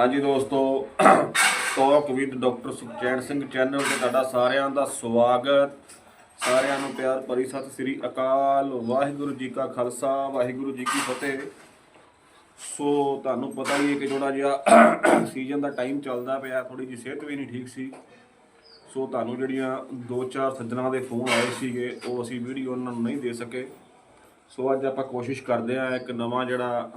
ਹਾਂਜੀ ਦੋਸਤੋ talk with doctor Sukhchain Singh channel ਤੇ ਤੁਹਾਡਾ ਸਾਰਿਆਂ ਦਾ ਸਵਾਗਤ। ਸਾਰਿਆਂ ਨੂੰ ਪਿਆਰ ਭਰੀ ਸਤਿ ਸ੍ਰੀ ਅਕਾਲ। ਵਾਹਿਗੁਰੂ ਜੀ ਕਾ ਖਾਲਸਾ, ਵਾਹਿਗੁਰੂ ਜੀ ਕੀ ਫਤਿਹ। ਸੋ ਤੁਹਾਨੂੰ ਪਤਾ ਹੀ ਹੈ ਕਿ ਥੋੜਾ ਜਿਹਾ ਸੀਜ਼ਨ ਦਾ ਟਾਈਮ ਚੱਲਦਾ ਪਿਆ ਥੋੜੀ ਜਿਹੀ ਸਿਹਤ ਵੀ ਨਹੀਂ ਠੀਕ ਸੀ। ਸੋ ਤੁਹਾਨੂੰ ਜਿਹੜੀਆਂ ਦੋ ਚਾਰ ਸੱਜਣਾਂ ਦੇ ਫੋਨ ਆਏ ਸੀਗੇ, ਉਹ ਅਸੀਂ ਵੀਡੀਓ ਉਹਨਾਂ ਨੂੰ ਨਹੀਂ ਦੇ ਸਕੇ। ਸੋ ਅੱਜ ਆਪਾਂ ਕੋਸ਼ਿਸ਼ ਕਰਦੇ ਹਾਂ ਇੱਕ ਨਵਾਂ ਜਿਹੜਾ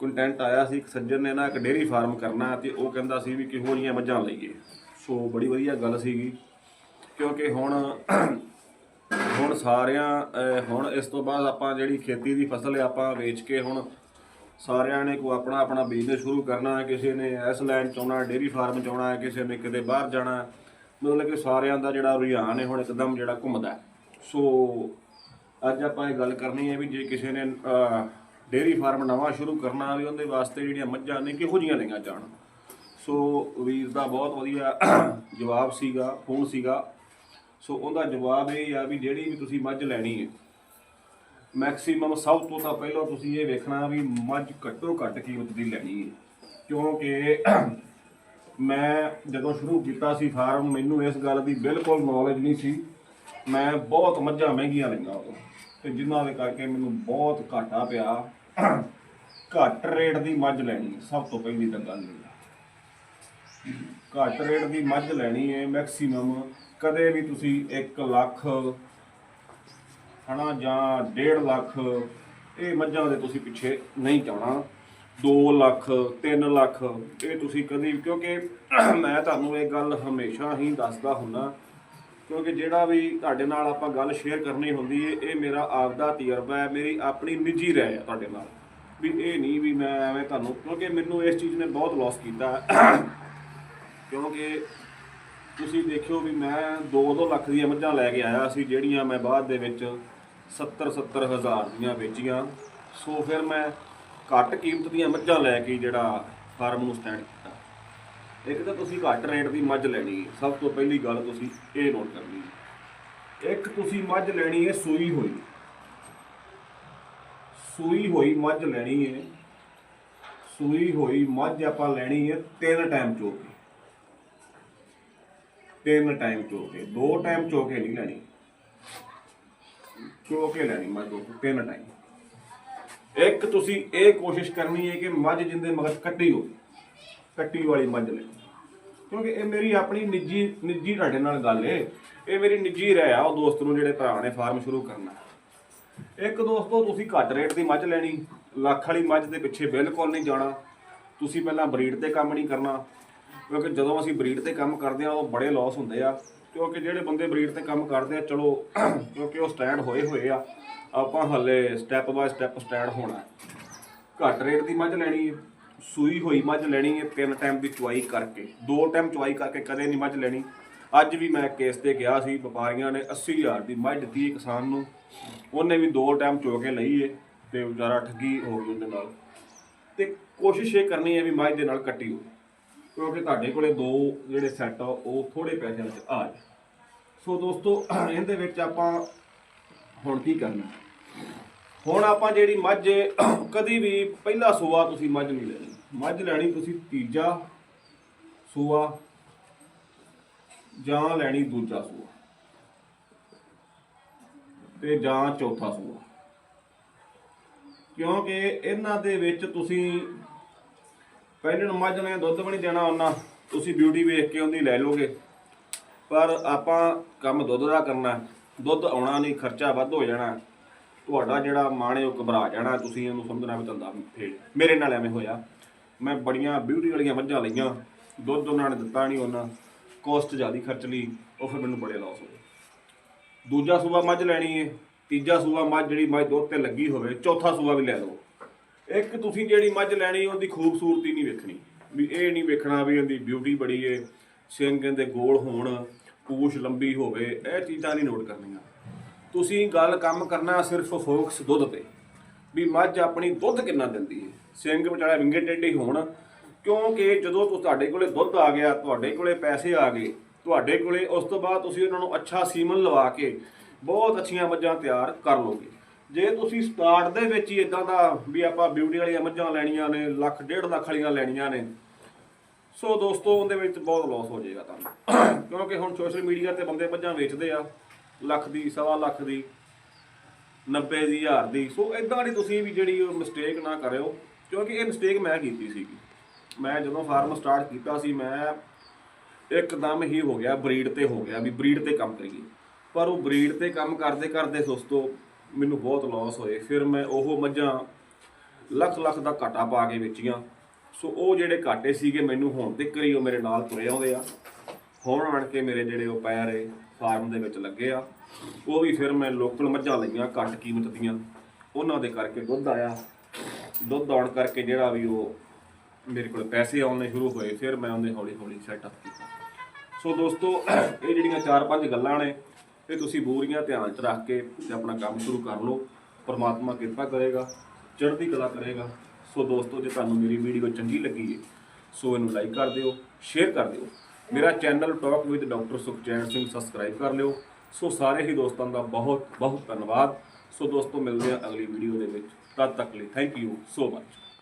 ਕੰਟੈਂਟ ਆਇਆ ਸੀ, ਇੱਕ ਸੱਜਣ ਨੇ ਨਾ ਇੱਕ ਡੇਅਰੀ ਫਾਰਮ ਕਰਨਾ ਤੇ ਉਹ ਕਹਿੰਦਾ ਸੀ ਵੀ ਕਿਹੋ ਜਿਹੀਆਂ ਮੱਝਾਂ ਲਈਏ ਸੋ ਬੜੀ ਵਧੀਆ ਗੱਲ ਸੀਗੀ। ਕਿਉਂਕਿ ਹੁਣ ਹੁਣ ਸਾਰਿਆਂ ਹੁਣ ਇਸ ਤੋਂ ਬਾਅਦ ਆਪਾਂ ਜਿਹੜੀ ਖੇਤੀ ਦੀ ਫਸਲ ਹੈ ਆਪਾਂ ਵੇਚ ਕੇ ਹੁਣ ਸਾਰਿਆਂ ਨੇ ਕੋ ਆਪਣਾ ਆਪਣਾ ਬਿਜ਼ਨਸ ਸ਼ੁਰੂ ਕਰਨਾ ਹੈ, ਕਿਸੇ ਨੇ ਇਸ ਲੈਂਡ ਚ ਆਉਣਾ ਡੇਅਰੀ ਫਾਰਮ ਚ ਆਉਣਾ ਹੈ, ਕਿਸੇ ਨੇ ਕਿਤੇ ਬਾਹਰ ਜਾਣਾ ਮਤਲਬ ਕਿ ਸਾਰਿਆਂ ਦਾ ਜਿਹੜਾ ਰੁਝਾਨ ਹੈ, ਹੁਣ ਇੱਕਦਮ ਜਿਹੜਾ ਘੁੰਮਦਾ ਸੋ ਅੱਜ ਆਪਾਂ ਇਹ ਗੱਲ ਕਰਨੀ ਹੈ ਵੀ ਜੇ ਕਿਸੇ ਨੇ ਅਹ, ਡੇਅਰੀ ਫਾਰਮ ਨਵਾਂ ਸ਼ੁਰੂ ਕਰਨਾ ਵੀ ਉਹਦੇ ਵਾਸਤੇ ਜਿਹੜੀਆਂ ਮੱਝਾਂ ਨੇ ਕਿਹੋ ਜੀਆਂ ਲਈਆਂ ਜਾਣ। ਸੋ ਵੀਰ ਦਾ ਬਹੁਤ ਵਧੀਆ ਜਵਾਬ ਸੀਗਾ ਫੋਨ ਸੀਗਾ। ਸੋ ਉਹਦਾ ਜਵਾਬ ਇਹ ਆ ਵੀ ਜਿਹੜੀ ਵੀ ਤੁਸੀਂ ਮੱਝ ਲੈਣੀ ਹੈ ਮੈਕਸਿਮਮ ਸਭ ਤੋਂ ਤਾਂ ਪਹਿਲਾਂ ਤੁਸੀਂ ਇਹ ਵੇਖਣਾ ਵੀ ਮੱਝ ਘੱਟੋ ਘੱਟ ਕੀਮਤ ਦੀ ਲੈਣੀ ਹੈ। ਕਿਉਂਕਿ ਮੈਂ ਜਦੋਂ ਸ਼ੁਰੂ ਕੀਤਾ ਸੀ ਫਾਰਮ ਮੈਨੂੰ ਇਸ ਗੱਲ ਦੀ ਬਿਲਕੁਲ ਨੌਲੇਜ ਨਹੀਂ ਸੀ। ਮੈਂ ਬਹੁਤ ਮੱਝਾਂ ਮਹਿੰਗੀਆਂ ਲਈਆਂ ਉਦੋਂ ਤੇ ਜਿਨ੍ਹਾਂ ਦੇ ਕਰਕੇ ਮੈਨੂੰ ਬਹੁਤ ਘਾਟਾ ਪਿਆ। ਘੱਟ ਰੇਟ ਦੀ ਮੱਝ ਲੈਣੀ ਹੈ, ਸਭ ਤੋਂ ਪਹਿਲੀ ਤਾਂ ਗੱਲ ਇਹ ਘੱਟ ਰੇਟ ਦੀ ਮੱਝ ਲੈਣੀ ਹੈ ਮੈਕਸਿਮਮ ਕਦੇ ਵੀ ਤੁਸੀਂ 1 ਲੱਖ ਹਨਾ ਜਾਂ 1.5 ਲੱਖ ਇਹ ਮੱਝਾਂ ਦੇ ਤੁਸੀਂ ਪਿੱਛੇ ਨਹੀਂ ਜਾਣਾ 2 ਲੱਖ 3 ਲੱਖ ਇਹ ਤੁਸੀਂ ਕਦੀ ਕਿਉਂਕਿ ਮੈਂ ਤੁਹਾਨੂੰ ਇਹ ਗੱਲ ਹਮੇਸ਼ਾ ਹੀ ਦੱਸਦਾ ਹੁੰਨਾ ਕਿਉਂਕਿ ਜਿਹੜਾ ਵੀ ਤੁਹਾਡੇ ਨਾਲ ਆਪਾਂ ਗੱਲ ਸ਼ੇਅਰ ਕਰਨੀ ਹੁੰਦੀ ਹੈ ਇਹ ਮੇਰਾ ਆਪਦਾ ਤਜਰਬਾ ਹੈ, ਮੇਰੀ ਆਪਣੀ ਨਿੱਜੀ ਰਾਏ ਹੈ ਤੁਹਾਡੇ ਨਾਲ। ਵੀ ਇਹ ਨਹੀਂ ਵੀ ਮੈਂ ਐਵੇਂ ਤੁਹਾਨੂੰ, ਕਿਉਂਕਿ ਮੈਨੂੰ ਇਸ ਚੀਜ਼ ਨੇ ਬਹੁਤ ਲਾਸ ਕੀਤਾ। ਕਿਉਂਕਿ ਤੁਸੀਂ ਦੇਖਿਓ ਵੀ ਮੈਂ 2-2 ਲੱਖ ਦੀਆਂ ਮੱਝਾਂ ਲੈ ਕੇ ਆਇਆ ਸੀ, ਜਿਹੜੀਆਂ ਮੈਂ ਬਾਅਦ ਦੇ ਵਿੱਚ 70-70 ਹਜ਼ਾਰ ਦੀਆਂ ਵੇਚੀਆਂ। ਸੋ ਫਿਰ ਮੈਂ ਘੱਟ ਕੀਮਤ ਦੀਆਂ ਮੱਝਾਂ ਲੈ ਕੇ ਜਿਹੜਾ ਫਾਰਮ ਨੂੰ ਸਟੈਂਡ ਕੀਤਾ। ਇੱਕ ਤਾਂ ਤੁਸੀਂ ਘੱਟ ਰੇਟ ਦੀ ਮੱਝ ਲੈਣੀ ਹੈ। ਸਭ ਤੋਂ ਪਹਿਲੀ ਗੱਲ ਤੁਸੀਂ ਇਹ ਨੋਟ ਕਰਨੀ ਹੈ। ਇੱਕ ਤੁਸੀਂ ਮੱਝ ਲੈਣੀ ਹੈ ਸੂਈ ਹੋਈ। ਸੂਈ ਹੋਈ ਮੱਝ ਲੈਣੀ ਹੈ। ਸੂਈ ਹੋਈ ਮੱਝ ਆਪਾਂ ਲੈਣੀ ਹੈ ਤਿੰਨ ਟਾਈਮ ਚੋ ਕੇ ਤਿੰਨ ਟਾਈਮ ਚੋ ਕੇ ਦੋ ਟਾਈਮ ਚੋ ਕੇ ਨਹੀਂ ਲੈਣੀ। ਚੋ ਕੇ ਲੈਣੀ ਮੱਝ ਦੋ, ਤਿੰਨ ਟਾਈਮ। ਇੱਕ ਤੁਸੀਂ ਇਹ ਕੋਸ਼ਿਸ਼ ਕਰਨੀ ਹੈ ਕਿ ਮੱਝ ਜਿੰਦੇ ਮਗਰ ਕੱਟੀ ਹੋਵੇ। ਕੱਟੀ ਵਾਲੀ ਮੱਝ ਲੈਣੀ ਕਿਉਂਕਿ ਇਹ ਮੇਰੀ ਆਪਣੀ ਨਿੱਜੀ ਨਿੱਜੀ ਤੁਹਾਡੇ ਨਾਲ ਗੱਲ ਏ। ਇਹ ਮੇਰੀ ਨਿੱਜੀ ਰਾਏ ਆ, ਉਹ ਦੋਸਤ ਨੂੰ ਜਿਹੜੇ ਭਰਾ ਨੇ ਫਾਰਮ ਸ਼ੁਰੂ ਕਰਨਾ। ਇੱਕ ਦੋਸਤੋ, ਤੁਸੀਂ ਘੱਟ ਰੇਟ ਦੀ ਮੱਝ ਲੈਣੀ, ਲੱਖ ਵਾਲੀ ਮੱਝ ਦੇ ਪਿੱਛੇ ਬਿਲਕੁਲ ਨਹੀਂ ਜਾਣਾ। ਤੁਸੀਂ ਪਹਿਲਾਂ ਬਰੀਡ ਤੇ ਕੰਮ ਨਹੀਂ ਕਰਨਾ। ਕਿਉਂਕਿ ਜਦੋਂ ਅਸੀਂ ਬਰੀਡ ਤੇ ਕੰਮ ਕਰਦੇ ਆ, ਉਹ ਬੜੇ ਲਾਸ ਹੁੰਦੇ ਆ। ਕਿਉਂਕਿ ਜਿਹੜੇ ਬੰਦੇ ਬਰੀਡ ਤੇ ਕੰਮ ਕਰਦੇ ਆ, ਚਲੋ, ਕਿਉਂਕਿ ਉਹ ਸਟੈਂਡ ਹੋਏ ਹੋਏ ਆ, ਆਪਾਂ ਹੱਲੇ ਸਟੈਪ ਬਾਏ ਸਟੈਪ ਸਟੈਂਡ ਹੋਣਾ। ਘੱਟ ਰੇਟ ਦੀ ਮੱਝ ਲੈਣੀ ਸੂਈ ਹੋਈ ਮੱਝ ਲੈਣੀ ਹੈ ਤਿੰਨ ਟਾਈਮ ਦੀ ਚੁਆਈ ਕਰਕੇ, ਦੋ ਟਾਈਮ ਚੁਆਈ ਕਰਕੇ ਕਦੇ ਨਹੀਂ ਮੱਝ ਲੈਣੀ। ਅੱਜ ਵੀ ਮੈਂ ਕੇਸ ਤੇ ਗਿਆ ਸੀ, ਵਪਾਰੀਆਂ ਨੇ 80000 ਦੀ ਮੱਝ ਦਿੱਤੀ ਕਿਸਾਨ ਨੂੰ। ਉਹਨੇ ਵੀ ਦੋ ਟਾਈਮ ਚੋ ਕੇ ਲਈ ਏ ਤੇ ਵਿਚਾਰਾ ਠੱਗੀ ਹੋ ਗਈ ਉਹਦੇ ਨਾਲ। ਤੇ ਕੋਸ਼ਿਸ਼ ਇਹ ਕਰਨੀ ਹੈ ਵੀ ਮੱਝ ਦੇ ਨਾਲ ਕੱਟੀ ਹੋਵੇ, ਕਿਉਂਕਿ ਤੁਹਾਡੇ ਕੋਲੇ ਦੋ ਜਿਹੜੇ ਸੈੱਟ ਆ, ਉਹ ਥੋੜੇ ਪੈਸਿਆਂ ਵਿੱਚ ਆ ਜਾ ਸੋ ਦੋਸਤੋ, ਇਹਦੇ ਵਿੱਚ ਆਪਾਂ ਹੁਣ ਕੀ ਕਰਨਾ? ਹੁਣ ਆਪਾਂ ਜਿਹੜੀ ਮੱਝ, ਕਦੀ ਵੀ ਪਹਿਲਾ ਸੂਆ ਤੁਸੀਂ ਮੱਝ ਨਹੀਂ ਲੈਣੀ। ਮੱਝ ਲੈਣੀ ਤੁਸੀਂ ਤੀਜਾ ਸੂਆ ਜਾਂ ਲੈਣੀ ਦੂਜਾ ਸੂਆ ਤੇ ਜਾਂ ਚੌਥਾ ਸੂਆ। ਕਿਉਂਕਿ ਇਹਨਾਂ ਦੇ ਵਿੱਚ ਤੁਸੀਂ ਪਹਿਲੇ ਨੂੰ ਮੱਝ ਨੇ ਦੁੱਧ ਵੀ ਨਹੀਂ ਦੇਣਾ ਉਹਨਾਂ, ਤੁਸੀਂ ਬਿਊਟੀ ਵੇਖ ਕੇ ਉਹਦੀ ਲੈ ਲੋਗੇ ਪਰ ਆਪਾਂ ਕੰਮ ਦੁੱਧ ਦਾ ਕਰਨਾ, ਦੁੱਧ ਆਉਣਾ ਨਹੀਂ, ਖਰਚਾ ਵੱਧ ਹੋ ਜਾਣਾ। ਤੁਹਾਡਾ ਜਿਹੜਾ ਮਨ ਹੈ ਉਹ ਘਬਰਾ ਜਾਣਾ, ਤੁਸੀਂ ਇਹਨੂੰ ਸਮਝਣਾ ਵੀ ਧੰਦਾ ਫੇਲ। ਮੇਰੇ ਨਾਲ ਐਵੇਂ ਹੋਇਆ। ਮੈਂ ਬੜੀਆਂ ਬਿਊਟੀ ਵਾਲੀਆਂ ਮੱਝਾਂ ਲਈਆਂ। ਦੁੱਧ ਉਹਨਾਂ ਨੇ ਦਿੱਤਾ ਨਹੀਂ ਉਹਨਾਂ। ਕੋਸਟ ਜ਼ਿਆਦਾ ਖਰਚ ਲਈ, ਉਹ ਫਿਰ ਮੈਨੂੰ ਬੜੇ ਲਾਸ ਹੋਏ ਦੂਜਾ ਸੂਬਾ ਮੱਝ ਲੈਣੀ ਹੈ ਤੀਜਾ ਸੂਆ ਮੱਝ ਜਿਹੜੀ ਮੱਝ ਦੁੱਧ ਤੇ ਲੱਗੀ ਹੋਵੇ, ਚੌਥਾ ਸੂਆ ਵੀ ਲੈ ਲਓ। ਇੱਕ ਤੁਸੀਂ ਜਿਹੜੀ ਮੱਝ ਲੈਣੀ, ਉਹਦੀ ਖੂਬਸੂਰਤੀ ਨਹੀਂ ਵੇਖਣੀ। ਵੀ ਇਹ ਨਹੀਂ ਵੇਖਣਾ ਵੀ ਉਹਦੀ ਬਿਊਟੀ ਬੜੀ ਏ ਸ਼ਿੰਗ ਦੇ ਗੋਲ ਹੋਣ, ਪੂਛ ਲੰਬੀ ਹੋਵੇ, ਇਹ ਚੀਜ਼ਾਂ ਨਹੀਂ ਨੋਟ ਕਰਨੀਆਂ। ਤੁਸੀਂ ਗੱਲ ਕੰਮ ਕਰਨਾ ਸਿਰਫ ਫੋਕਸ ਦੁੱਧ ਤੇ। ਵੀ ਮੱਝ ਆਪਣੀ ਦੁੱਧ ਕਿੰਨਾ ਦਿੰਦੀ ਹੈ ਸਿੰਘ ਵਿਚਾਰਾ ਵਿੰਗੇ ਟੇਢੇ ਹੋਣ, ਕਿਉਂਕਿ ਜਦੋਂ ਤੁਹਾਡੇ ਕੋਲੇ ਦੁੱਧ ਆ ਗਿਆ, ਤੁਹਾਡੇ ਕੋਲੇ ਪੈਸੇ ਆ ਗਏ, ਤੁਹਾਡੇ ਕੋਲੇ ਉਸ ਤੋਂ ਬਾਅਦ ਤੁਸੀਂ ਉਹਨਾਂ ਨੂੰ ਅੱਛਾ ਸੀਮਨ ਲਵਾ ਕੇ ਬਹੁਤ ਅੱਛੀਆਂ ਮੱਝਾਂ ਤਿਆਰ ਕਰ ਲੋਗੇ ਜੇ ਤੁਸੀਂ ਸਟਾਰਟ ਦੇ ਵਿੱਚ ਹੀ ਇਦਾਂ ਦਾ ਵੀ ਆਪਾਂ ਬਿਊਟੀ ਵਾਲੀਆਂ ਮੱਝਾਂ ਲੈਣੀਆਂ ਨੇ, ਲੱਖ, ਡੇਢ ਲੱਖ ਵਾਲੀਆਂ ਲੈਣੀਆਂ ਨੇ, ਸੋ ਦੋਸਤੋ ਉਹਦੇ ਵਿੱਚ ਬਹੁਤ ਲਾਸ ਹੋ ਜਾਏਗਾ ਤੁਹਾਨੂੰ। ਕਿਉਂਕਿ ਹੁਣ ਸੋਸ਼ਲ ਮੀਡੀਆ ਤੇ ਬੰਦੇ ਮੱਝਾਂ ਵੇਚਦੇ ਆ। ਲੱਖ ਦੀ, ਸਵਾ ਲੱਖ ਦੀ 90 ਦੀ, ਹਜ਼ਾਰ ਦੀ। ਸੋ ਇਦਾਂ ਦੀ ਤੁਸੀਂ ਵੀ ਜਿਹੜੀ ਉਹ ਮਿਸਟੇਕ ਨਾ ਕਰਿਓ, ਕਿਉਂਕਿ ਇਹ ਮਿਸਟੇਕ ਮੈਂ ਕੀਤੀ ਸੀਗੀ। ਮੈਂ ਜਦੋਂ ਫਾਰਮ ਸਟਾਰਟ ਕੀਤਾ ਸੀ, ਮੈਂ ਇੱਕਦਮ ਹੀ ਹੋ ਗਿਆ ਬਰੀਡ ਤੇ ਹੋ ਗਿਆ ਵੀ ਬਰੀਡ ਤੇ ਕੰਮ ਕਰੀਏ। ਪਰ ਉਹ ਬਰੀਡ ਤੇ ਕੰਮ ਕਰਦੇ ਕਰਦੇ ਦੋਸਤੋ, ਮੈਨੂੰ ਬਹੁਤ ਲਾਸ ਹੋਏ। ਫਿਰ ਮੈਂ ਉਹ ਮੱਝਾਂ ਲੱਖ ਲੱਖ ਦਾ ਘਾਟਾ ਪਾ ਕੇ ਵੇਚੀਆਂ। ਸੋ ਉਹ ਜਿਹੜੇ ਘਾਟੇ ਸੀਗੇ, ਮੈਨੂੰ ਹੁਣ ਤੱਕ ਹੀ ਉਹ ਮੇਰੇ ਨਾਲ ਤੁਰੇ ਆਉਂਦੇ ਆ। ਹੁਣ ਆਣ ਕੇ ਮੇਰੇ ਜਿਹੜੇ ਉਹ ਪੈਰੇ ਫਾਰਮ ਦੇ ਵਿੱਚ ਲੱਗੇ ਆ। ਉਹ ਵੀ ਫਿਰ ਮੈਂ ਲੋਕਲ ਮੱਝਾਂ ਲਈਆਂ ਘੱਟ ਕੀਮਤ ਦੀਆਂ ਉਹਨਾਂ ਦੇ ਕਰਕੇ ਦੁੱਧ ਆਇਆ। ਦੁੱਧ ਆਉਣ ਕਰਕੇ ਜਿਹੜਾ ਵੀ ਉਹ ਮੇਰੇ ਕੋਲ ਪੈਸੇ ਆਉਣੇ ਸ਼ੁਰੂ ਹੋਏ, ਫਿਰ ਮੈਂ ਉਹਨੇ ਹੌਲੀ ਹੌਲੀ ਸੈਟਅਪ ਕੀਤਾ। ਸੋ ਦੋਸਤੋ, ਇਹ ਜਿਹੜੀਆਂ ਚਾਰ ਪੰਜ ਗੱਲਾਂ ਨੇ, ਇਹ ਤੁਸੀਂ ਬੂਰੀਆਂ ਧਿਆਨ 'ਚ ਰੱਖ ਕੇ ਤੇ ਆਪਣਾ ਕੰਮ ਸ਼ੁਰੂ ਕਰ ਲਓ। ਪਰਮਾਤਮਾ ਕਿਰਪਾ ਕਰੇਗਾ, ਚੜ੍ਹਦੀ ਕਲਾ ਕਰੇਗਾ। ਸੋ ਦੋਸਤੋ, ਜੇ ਤੁਹਾਨੂੰ ਮੇਰੀ ਵੀਡੀਓ ਚੰਗੀ ਲੱਗੀ ਹੈ ਸੋ ਇਹਨੂੰ ਲਾਈਕ ਕਰ ਦਿਓ ਸ਼ੇਅਰ ਕਰ ਦਿਓ। ਮੇਰਾ channel talk with doctor Sukhchain Singh subscribe ਕਰ ਲਿਓ। ਸੋ ਸਾਰੇ ਹੀ ਦੋਸਤਾਂ ਦਾ ਬਹੁਤ ਬਹੁਤ ਧੰਨਵਾਦ। ਸੋ ਦੋਸਤੋ, ਮਿਲਦੇ ਆ ਅਗਲੀ ਵੀਡੀਓ ਦੇ ਵਿੱਚ। ਤਦ ਤੱਕ ਲਈ ਥੈਂਕ ਯੂ ਸੋ ਮਚ